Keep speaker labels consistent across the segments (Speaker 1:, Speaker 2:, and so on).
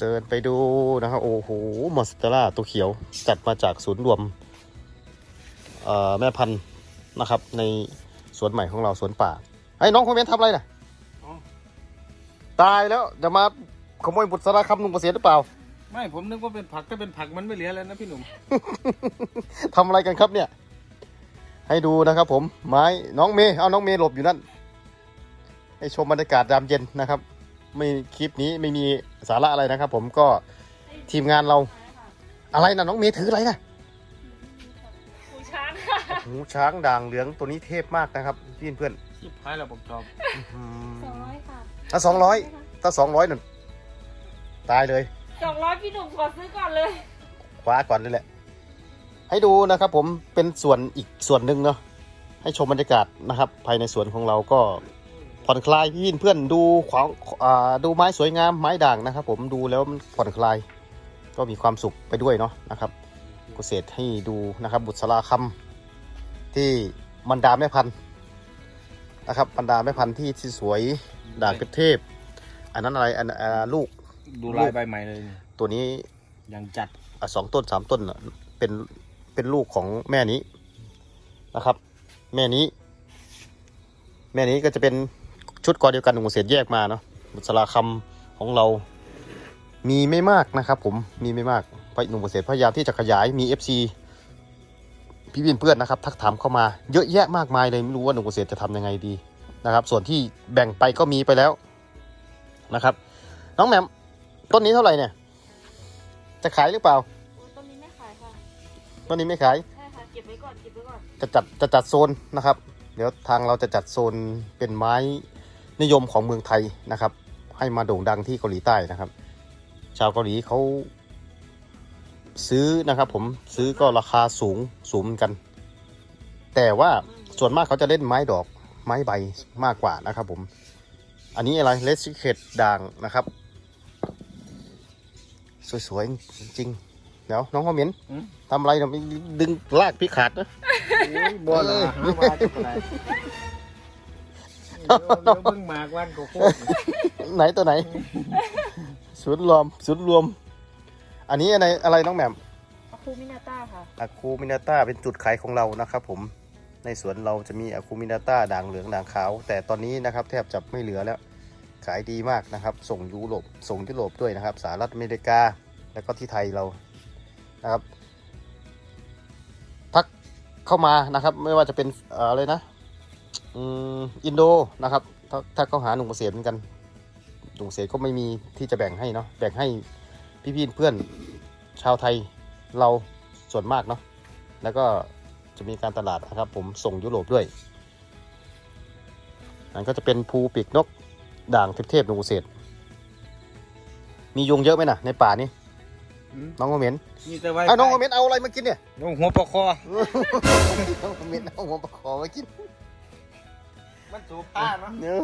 Speaker 1: เดินไปดูนะครับ โอ้โหมอสเตอร่าตัวเขียว จัดมาจากศูนย์รวมเอ่อแม่พันธุ์นะครับ ในสวนใหม่ของเราสวนป่าไอ้น้องคอมเมนต์ทำอะไรน่ะ
Speaker 2: อ๋อ
Speaker 1: ตายแล้วจะมาขโมยบุตรสาราคำลุงเกษตรหรือเปล่า
Speaker 2: ไม่ผมนึกว่าเป็นผักถ้าเป็นผักมันไม่เหลือแล้วนะพี่หนุ่ม
Speaker 1: ทำอะไรกันครับเนี่ย ให้ดูนะครับ ผมไม้น้องเมย์เอาน้องเมย์หลบอยู่นั่นให้ชมบรรยากาศยามเย็นนะครับ ไม่คลิปนี้ไม่มีสาระอะไรนะครับ ผมก็ทีมงานเราอะไรนะน้องเมย์ถืออะไรนะ
Speaker 3: หูช้างค่ะ
Speaker 1: หูช้างด่างเหลืองตัวนี้เทพมากนะครับพี่เพื่อน
Speaker 2: ชิบหายแล้วผมชอบ
Speaker 1: อืม
Speaker 3: สองร้อยค่ะ
Speaker 1: ถ้าสองร้อยถ้าสองร้อยหนึ่งตายเลย
Speaker 3: สองร้อยพี่หนุ่มขอซื้อก่อนเลย
Speaker 1: คว้าก่อนเลยแหละ ให้ดูนะครับผมเป็นส่วนอีกส่วนหนึ่งเนาะให้ชมบรรยากาศนะครับ ภายในสวนของเราก็ ผ่อนคลายพี่เพื่อนดูขวางอ่าดูไม้สวยงามไม้ด่างนะครับ ผมดูแล้วมันผ่อนคลาย ก็มีความสุขไปด้วยเนาะนะครับเกษตรให้ดูนะครับ บุษราคำที่บรรดาแม่พันธุ์นะครับบรรดาแม่พันธุ์ที่ที่สวยด่างเพชรเทพ อันนั้นอะไรอันอ่าลูก
Speaker 2: ดูลายใบใหม่เลย
Speaker 1: ตัวนี้
Speaker 2: ยังจัด
Speaker 1: อะสองต้นสามต้นน่ะเป็นเป็นลูกของแม่นี้นะครับ แม่นี้ แม่นี้ก็จะเป็น ชุดกอเดียวกันหนุ่มเกษตรแยกมาเนาะบุษราคำของเรามีไม่มากนะครับผมมีไม่มากเพราะหนุ่มเกษตรพยายามที่จะขยายมี FC พี่วินเพื่อนนะครับ ทักถามเข้ามาเยอะแยะมากมายเลยไม่รู้ว่าหนุ่มเกษตรจะทำยังไงดีนะครับ ส่วนที่แบ่งไปก็มีไปแล้วนะครับ น้องแหม่มต้นนี้เท่าไหร่เนี่ย จะขายหรือเปล่า
Speaker 3: ต้นนี้ไม่ขายค่ะ
Speaker 1: ต้นนี้ไม่ขาย
Speaker 3: ใช่ค่ะเก็บไว้ก่อนเก็บไว้ก่อน
Speaker 1: จะจัดจะจัดโซนนะครับ เดี๋ยวทางเราจะจัดโซนเป็นไม้ นิยมของเมืองไทยนะครับ ให้มาโด่งดังที่เกาหลีใต้นะครับ ชาวเกาหลีเขาซื้อนะครับผมซื้อก็ราคาสูงสูงเหมือนกัน แต่ว่าส่วนมากเขาจะเล่นไม้ดอกไม้ใบมากกว่านะครับผม อันนี้อะไรเลสซิเคตด่างนะครับ สวยๆ จริงๆเดี๋ยวน้องคอมเมนต์
Speaker 2: อืม
Speaker 1: ทำอะไรนะไม่ดึงลากพี่ขาดนะ
Speaker 2: บัวละห้าบาทเท่าไหร่ เดี๋ยวเดี๋ยวเบิ่งหมากวันโกโก้
Speaker 1: ไหนตัวไหนศูนย์รวมศูนย์รวม อันนี้อะไรอะไรน้องแหม่ม
Speaker 3: อะคูมินาต้าค่ะ
Speaker 1: อะคูมินาต้าเป็นจุดขายของเรานะครับผมในสวนเราจะมีอะคูมินาต้าด่างเหลืองด่างขาว แต่ตอนนี้นะครับแทบจะไม่เหลือแล้ว ขายดีมากนะครับ ส่งยุโรปส่งยุโรปด้วยนะครับสหรัฐอเมริกาแล้วก็ที่ไทยเรานะครับทักเข้ามานะครับ ไม่ว่าจะเป็นเอ่ออะไรนะ อืมอินโดนะครับ ถ้าถ้าเขาหาหนุ่มเกษตรเหมือนกันหนุ่มเกษตรก็ไม่มีที่จะแบ่งให้เนาะแบ่งให้พี่ๆเพื่อนชาวไทยเราส่วนมากเนาะแล้วก็จะมีการตลาดนะครับ ผมส่งยุโรปด้วยนั่นก็จะเป็นภูปีกนกด่างเทพๆหนุ่มเกษตรมียุงเยอะไหมนะในป่านี่น้องคอมเมนต์
Speaker 2: มีแต่ไว้
Speaker 1: อ้าวน้องคอมเมนต์เอาอะไรมากินเนี่ย
Speaker 2: น้องหัวปลาคอ
Speaker 1: น้องคอมเมนต์เอาหัวปลาคอมากิน
Speaker 2: มันสูบป้าเนาะ
Speaker 1: เนื้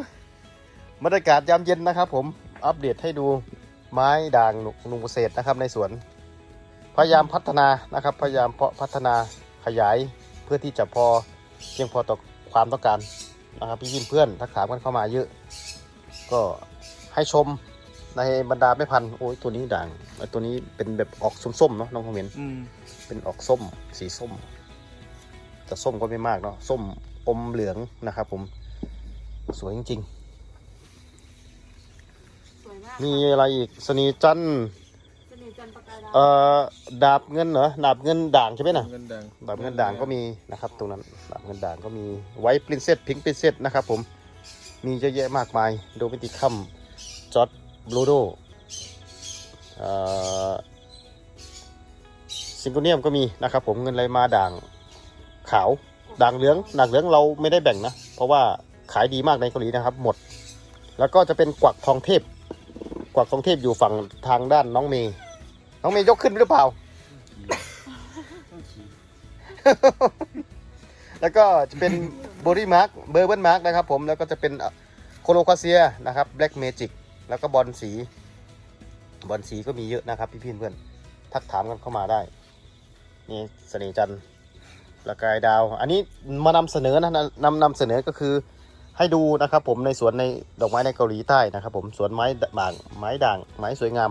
Speaker 1: บรรยากาศยามเย็นนะครับ ผมอัปเดตให้ดูไม้ด่างหนุ่มเกษตรนะครับในสวน พยายามพัฒนานะครับ พยายามเพาะพัฒนาขยายเพื่อที่จะพอเพียงพอต่อความต้องการนะครับพี่ๆเพื่อนทักถามกันเข้ามาเยอะ ก็ให้ชมในบรรดาแม่พันธุ์โอ้ยตัวนี้ด่างไอ้ตัวนี้เป็นแบบออกส้มๆเนาะน้องคอมเมนต์
Speaker 2: อืม
Speaker 1: เป็นออกส้มสีส้มแต่ส้มก็ไม่มากเนาะส้มอมเหลืองนะครับผม สวยจริง
Speaker 3: สวยมาก
Speaker 1: ๆ มีอะไรอีกสนีจันทร์
Speaker 3: เสน่ห์จันทร์ประกายดาว
Speaker 1: เอ่อดาบเงินเหรอดาบเงินด่างใช่ไหมนะ
Speaker 2: เงินดัง
Speaker 1: ดาบเงินด่างก็มีนะครับตรงนั้นดาบเงินด่างก็มีไวท์ปรินเซสพิงค์ปรินเซสนะครับผมมีเยอะแยะมากมายโดมิติคัมจอร์ดบลูโดซิงโกเนียมก็มีนะครับผมเงินไหลมาด่างขาว ด่างเหลืองด่างเหลืองเราไม่ได้แบ่งนะ เพราะว่า ขายดีมากในเกาหลีนะครับ หมด แล้วก็จะเป็นกวักทองเทพ กวักทองเทพอยู่ฝั่งทางด้านน้องเมย์น้องเมย์ยกขึ้นหรือเปล่า แล้วก็จะเป็นบริมาร์กเบอร์เบิลมาร์กนะครับผมแล้วก็จะเป็นโคโลคาเซียนะครับแบล็กเมจิกแล้วก็บอลสีบอลสีก็มีเยอะนะครับพี่พี่เพื่อนทักถามกันเข้ามาได้ นี่เสน่จันทร์ประกายดาว อันนี้มานำเสนอนะนำนำเสนอก็คือ ให้ดูนะครับผมในสวนในดอกไม้ในเกาหลีใต้นะครับ ผมสวนไม้ด่างไม้ด่างไม้สวยงาม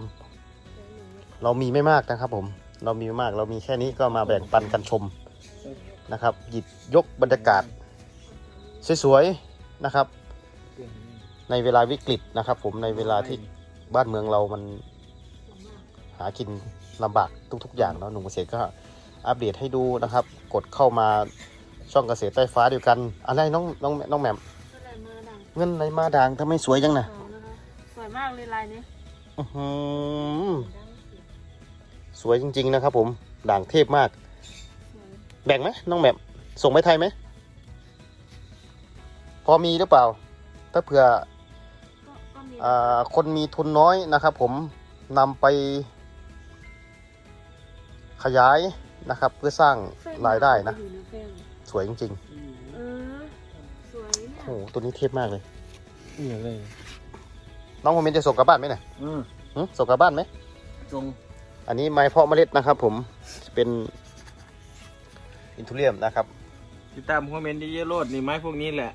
Speaker 1: เรามีไม่มากนะครับ ผมเรามีไม่มากเรามีแค่นี้ก็มาแบ่งปันกันชมนะครับ หยิบยกบรรยากาศสวยๆนะครับ ในเวลาวิกฤตนะครับ ผมในเวลาที่บ้านเมืองเรามันหากินลำบากทุกๆ อย่างเนาะหนุ่มเกษตรก็อัปเดตให้ดูนะครับ กดเข้ามาช่องเกษตรใต้ฟ้าเดียวกัน อะไรน้องน้องน้องแหม่ม เงินอะไรมาด่างทำไมสวยจังนะ
Speaker 3: ขาวนะคะสวยมากเลยลายนี้
Speaker 1: อื้อหือสวยจริง ๆ นะครับ ผม ด่างเทพมาก
Speaker 3: สวย
Speaker 1: แบ่งไหมน้องแหม่มส่งไปไทยไหม พอมีหรือเปล่า ถ้าเผื่อ
Speaker 3: ก็ก็มี
Speaker 1: อ่าคนมีทุนน้อยนะครับผมนำไป ขยายนะครับ เพื่อสร้างรายได้นะ
Speaker 3: อยู่ในแป้ง
Speaker 1: สวยจริง
Speaker 3: เออสวย
Speaker 1: ๆ
Speaker 3: เนี่ย
Speaker 1: โอ้โหตัวนี้เทพมากเลย
Speaker 2: นี่อย่างไร
Speaker 1: น้องโมเมนจะส่งกลับบ้านไหมเนี่ย
Speaker 2: อืม
Speaker 1: หึส่งกลับบ้านไหม
Speaker 2: จง
Speaker 1: อันนี้ไม้เพาะเมล็ดนะครับผมเป็นอินทูเรียมนะครับ
Speaker 2: ติดตามคอมเมนต์เยอะๆโลดนี่ไม้พวกนี้แหละ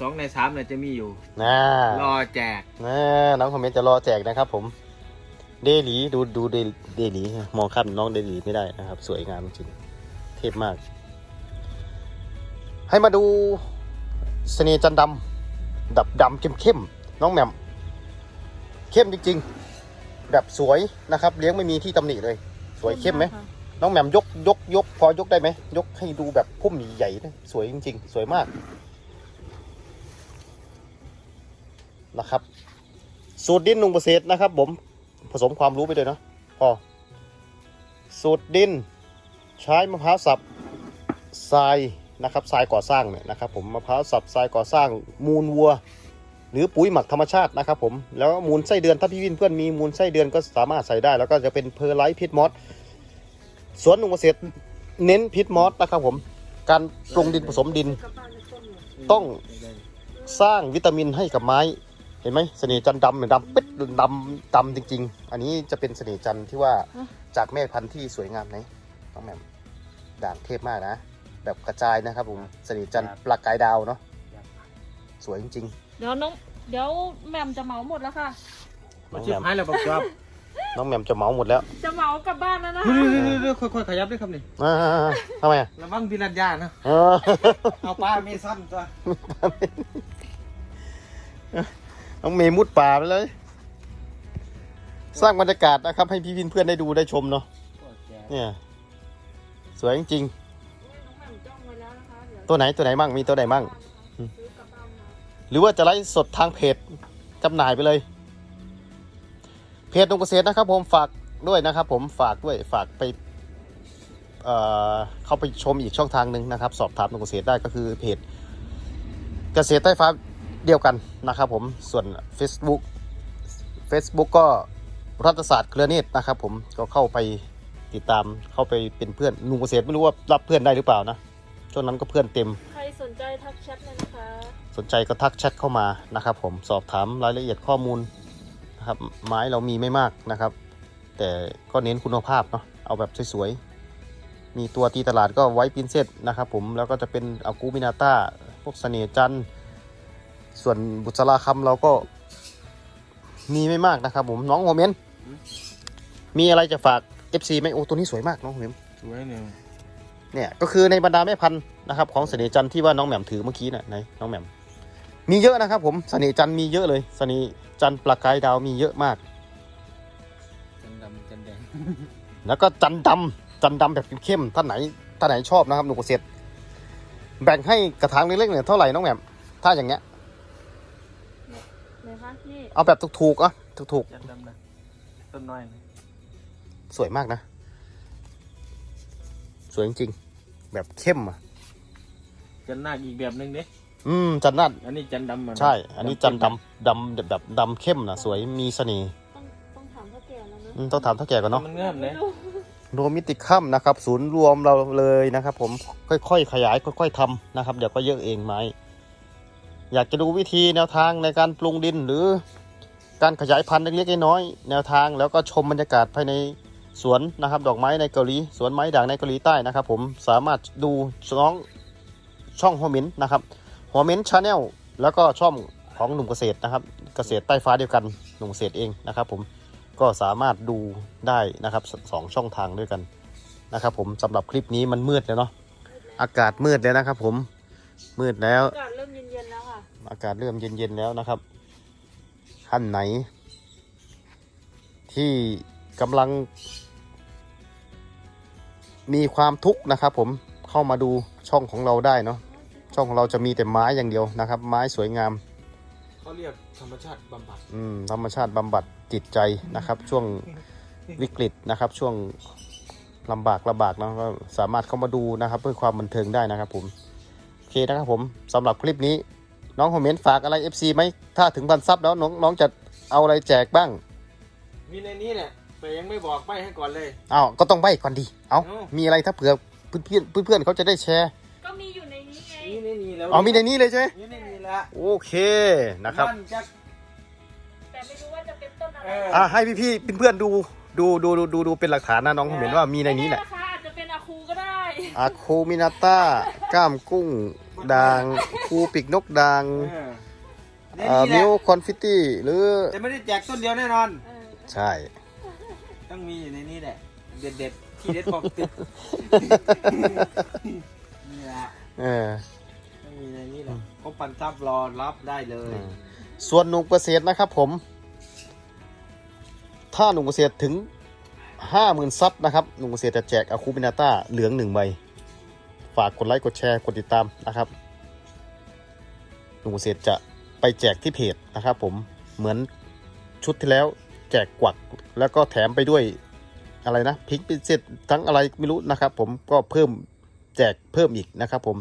Speaker 2: สองในสามเนี่ยจะมีอยู่
Speaker 1: น่าร
Speaker 2: อแจก
Speaker 1: น่าน้องคอมเมนต์จะรอแจกนะครับผม เดลีดูดูเดเดลีมองข้ามน้องเดลีไม่ได้นะครับ สวยงามจริงเทพมาก ให้มาดู เสน่ห์จันทร์ดำดับดำเข้มเข้มๆน้องแหม่มเข้มจริงๆ แบบสวยนะครับ เลี้ยงไม่มีที่ตำหนิเลย สวยเข้มไหมน้องแหม่มยกยกยกพอยกได้ไหมยกให้ดูแบบพุ่มใหญ่ๆนะสวยจริง ๆ สวยมากนะครับ สูตรดินนุ่งเกษตรนะครับ ผมผสมความรู้ไปด้วยเนาะพอสูตรดิน ใช้มะพร้าวสับทราย นะครับทรายก่อสร้างเนี่ยนะครับผมมะพร้าวสับทรายก่อสร้างมูลวัว หรือปุ๋ยหมักธรรมชาตินะครับผมแล้วก็มูลไส้เดือนถ้าพี่วินเพื่อนมีมูลไส้เดือนก็สามารถใส่ได้ แล้วก็จะเป็นเพอร์ไลท์พิษมอสสวนหนุ่มเกษตรเน้นพิษมอสนะครับผมการปรุงดินผสมดิน
Speaker 3: กลับบ้านในต้นเนี่ย
Speaker 1: ต้องสร้างวิตามินให้กับไม้เห็นไหมเสน่ห์จันทร์ดำเนี่ยดำปิดดำดำจริง ๆ อันนี้จะเป็นเสน่ห์จันทร์ที่ว่าจากแม่พันธุ์ที่สวยงามไหนน้องแหม่มด่างเทพมากนะ แบบกระจายนะครับผมเสน่ห์จันทร์ปลากายดาวเนาะสวยจริง
Speaker 3: เดี๋ยวน้อง เดี๋ยวแหม่มจะเหมาหมดแล้วค่ะ
Speaker 1: ๆน้
Speaker 2: มา
Speaker 1: อง
Speaker 2: ชิ
Speaker 1: แห
Speaker 2: บ
Speaker 1: ม่ม
Speaker 2: หายแล้วบอกจอบ
Speaker 1: น้องแหม่มจะเหมาหมดแล้ว
Speaker 3: จะเหมากลับบ้านแล้วนะ
Speaker 2: เรื่อยๆค่อยๆขยับด้วยครับนี่
Speaker 1: อ่าทำไมอะ
Speaker 2: ระวังพิรัญญานะ
Speaker 1: เออ
Speaker 2: เอาปลาเมซอนตัว
Speaker 1: น้องเมย์มุดป่าไปเลย สร้างบรรยากาศนะครับ ให้พี่วินเพื่อนได้ดูได้ชมเนาะเนี่ย สวยจริง
Speaker 3: น้
Speaker 1: ตัวไหนตัวไหนบ้างมีตัวไหนบ้างหรือว่าจะไลฟ์สดทางเพจจำหน่ายไปเลย เพจนงเกษตรนะครับ ผมฝากด้วยนะครับ ผมฝากด้วยฝากไปเอ่อเข้าไปชมอีกช่องทางหนึ่งนะครับ สอบถามนงเกษตรได้ก็คือเพจเกษตรใต้ฟ้าเดียวกันนะครับ ผมส่วน Facebook Facebook ก็รัฐศาสตร์เครือเนตรนะครับ ผมก็เข้าไปติดตามเข้าไปเป็นเพื่อนนุงเกษตรไม่รู้ว่ารับเพื่อนได้หรือเปล่านะ ช่วงนั้นก็เพื่อนเต็ม
Speaker 3: ใครสนใจทักแชทเลยนะคะ
Speaker 1: สนใจก็ทักแชทเข้ามานะครับผมสอบถามรายละเอียดข้อมูลนะครับไม้เรามีไม่มากนะครับ แต่ก็เน้นคุณภาพเนาะเอาแบบสวยๆ มีตัวตีตลาดก็ไว้ปินเซตนะครับผมแล้วก็จะเป็นอากูมินาต้าพวกเสน่ห์จันทร์ส่วนบุษราคำเราก็มีไม่มากนะครับผมน้องโมเมนต์มีอะไรจะฝาก FC ไหมโอ้ตัวนี้สวยมากน้องโมเมนต์
Speaker 2: สวยเนี่ย
Speaker 1: เนี่ยก็คือในบรรดาแม่พันธุ์นะครับของเสน่ห์จันทร์ที่ว่าน้องแหม่มถือเมื่อกี้น่ะไหนน้องแหม่มมีเยอะนะครับผมเสน่ห์จันทร์มีเยอะเลยเสน่ห์จันทร์ประกายดาวมีเยอะมาก
Speaker 2: จันดำจันแดง
Speaker 1: แล้วก็จันทร์ดำจันทร์ดำแบบเข้มๆท่านไหนท่านไหนชอบนะครับหนูกเกษตรแบ่งให้กระถางเล็กๆเนี่ยเท่าไหร่น้องแหม่มถ้าอย่างเงี้ย
Speaker 3: เลยคะนี่
Speaker 1: เอาแบบถูกๆอะถูก
Speaker 2: จันดำนะต้นน้อยนะ
Speaker 1: ๆสวยมากนะ สวยจริงๆ แบบเข้มอะ
Speaker 2: จันนาคอีกแบบหนึงเด้
Speaker 1: อืมจันทร์นั่น
Speaker 2: อันนี้จันดำอะนะ
Speaker 1: ใช่ อันนี้จันทร์ดำดำแบบดำเข้มนะสวยมีเสน่ห์
Speaker 3: ต้องต้องถามพ่อแก่แล้วนะ
Speaker 1: อืมต้องถามเท่าแก่ก่อนเนาะ
Speaker 2: มันเงื่อนเลย
Speaker 3: ไม่รู้
Speaker 1: โรวมมิติคัมนะครับ ศูนย์รวมเราเลยนะครับ ผมค่อยๆขยายค่อย ๆทำนะครับ เดี๋ยวก็เยอะเองไม้อยากจะดูวิธีแนวทางในการปรุงดินหรือการขยายพันธุ์เล็กๆน้อยๆแนวทางแล้วก็ชมบรรยากาศภายใน สวนนะครับดอกไม้ในเกาหลีสวนไม้ด่างในเกาหลีใต้นะครับผมสามารถดูช่องช่องหัวมินนะครับหัวมินชาแนลแล้วก็ช่องของหนุ่มเกษตรนะครับ เกษตรใต้ฟ้าเดียวกันหนุ่มเกษตรเองนะครับผมก็สามารถดูได้นะครับสสองช่องทางด้วยกันนะครับผมสำหรับคลิปนี้มันมืดแล้วเนาะอากาศมืดแล้วนะครับ ผมมืดแล้ว
Speaker 3: อากาศเริ่มเย็นๆแล้วค่ะ
Speaker 1: อากาศเริ่มเย็นๆแล้วนะครับท่านไหน ที่กำลัง มีความทุกข์นะครับ ผมเข้ามาดูช่องของเราได้เนาะช่องของเราจะมีแต่ไม้อย่างเดียวนะครับ ไม้สวยงาม
Speaker 2: เขาเรียกธรรมชาติบำบัด
Speaker 1: อืมธรรมชาติบำบัดจิตใจนะครับ ช่วงวิกฤตนะครับ ช่วงลำบากลำบากเนาะก็สามารถเข้ามาดูนะครับ เพื่อความบันเทิงได้นะครับ ผมโอเคนะครับผมสำหรับคลิปนี้ น้องคอมเมนต์ฝากอะไร FC ไหมถ้าถึงพันซับแล้วน้องน้องจะเอาอะไรแจกบ้าง
Speaker 2: มีในนี้แหละ แต่ยังไม่บอกไปให้ก่อนเลย
Speaker 1: อ้าวก็ต้องใบก่อนดีเอา
Speaker 2: เอ้า
Speaker 1: มีอะไรถ้าเผื่อเพื่อนเพื่อนเพื่อนๆเขาจะได้แชร์
Speaker 3: ก็มีอยู่ในนี้ไง
Speaker 2: มีในนี้แล้ว
Speaker 1: อ๋อมีในนี้เลยใช่ไหม
Speaker 2: มีในนี้แล้ว
Speaker 1: โอเคนะครับ
Speaker 2: มันจะ
Speaker 3: แต่ไม่รู้ว่าจะเป็นต้นอะไร
Speaker 2: เออ
Speaker 1: อะให้พี่พี่ๆเพื่อนๆดูดูดูดูดูดูเป็นหลักฐานนะน้องคอมเมนต์ว่ามีในนี้แหละ
Speaker 3: ไม่นะคะอาจจะเป็นอาคูก็ได้
Speaker 1: อาโคมินาต้าก้ามกุ้งด่างคูปิกนกด่าง
Speaker 2: เออใน
Speaker 1: อ่า
Speaker 2: นี้แห
Speaker 1: มิ
Speaker 2: ละ
Speaker 1: วคอนฟิตี้หรือ
Speaker 2: แต่ไม่ได้แจกต้นเดียวแน่นอน
Speaker 3: เออ
Speaker 1: ใช่
Speaker 2: ต้องมีอยู่ในนี้แหละ เด็ดเด็ดๆที่เด็ดของติดนี่แหละ
Speaker 1: เออ
Speaker 2: ต้องมีในนี้แหละครบปันทับรอรับได้เลย
Speaker 1: ส่วนหนุ่มเกษตรนะครับผม ถ้าหนุ่มเกษตรถึงห้าหมื่นซับนะครับหนุ่มเกษตรจะแจกอาคูมินาต้าเหลืองหนึ่งใบ ฝากกดไลค์กดแชร์กดติดตามนะครับหนุ่มเกษตรจะไปแจกที่เพจนะครับผมเหมือนชุดที่แล้วแจกกวักแล้วก็แถมไปด้วยอะไรนะพริกพิเศษทั้งอะไรไม่รู้นะครับ ผมก็เพิ่มแจกเพิ่มอีกนะครับ ผม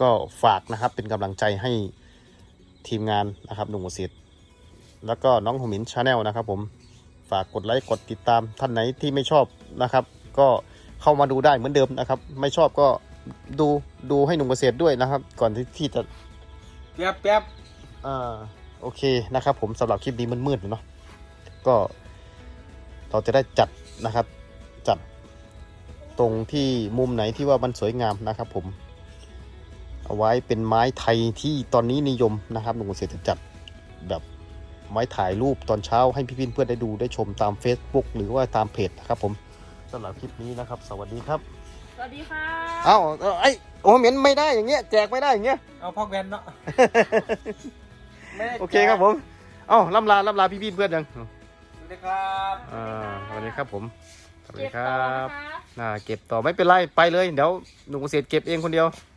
Speaker 1: ก็ฝากนะครับเป็นกำลังใจให้ทีมงานนะครับหนุ่มเกษตรแล้วก็น้องหมินชาแนลนะครับ ผมฝากกดไลค์กดติดตามท่านไหนที่ไม่ชอบนะครับ ก็เข้ามาดูได้เหมือนเดิมนะครับ ไม่ชอบก็ดูดูให้หนุ่มเกษตรด้วยนะครับ ก่อนที่ที่จะ
Speaker 2: แป๊บแป๊บ
Speaker 1: อ่าโอเคนะครับ ผมสำหรับคลิปนี้มันมืดๆอยู่เนาะ ก็เราจะได้จัดนะครับ จัดตรงที่มุมไหนที่ว่ามันสวยงามนะครับ ผม เอาไว้เป็นไม้ไทยที่ตอนนี้นิยมนะครับหนุ่มเกษตรจะจัดแบบไม้ถ่ายรูปตอนเช้าให้พี่ๆเพื่อนได้ดูได้ชมตาม Facebook หรือว่าตามเพจนะครับ ผมสำหรับคลิปนี้นะครับ สวัสดีครับ
Speaker 3: สวัสดีค่ะ
Speaker 1: เอ้าเอ้าไอ้โอ้เหม็นไม่ได้อย่างเงี้ยแจกไม่ได้อย่างเงี้ย
Speaker 2: เอาพอกแวนเนาะ ไม่ได้แจก
Speaker 1: โอเคครับผม เอ้าล่ำลาล่ำลาพี่ๆเพื่อนยัง
Speaker 2: สวัส ดีครับ
Speaker 1: อ่าสวัสดีครับผมสวัสดี
Speaker 3: เก็บ
Speaker 1: ค
Speaker 3: ต่
Speaker 1: รั
Speaker 3: อบนะคะ
Speaker 1: อ่าเก็บต่อไม่เป็นไรไปเลยเดี๋ยวหนุ่มเกษตรเก็บเองคนเดียว
Speaker 3: โ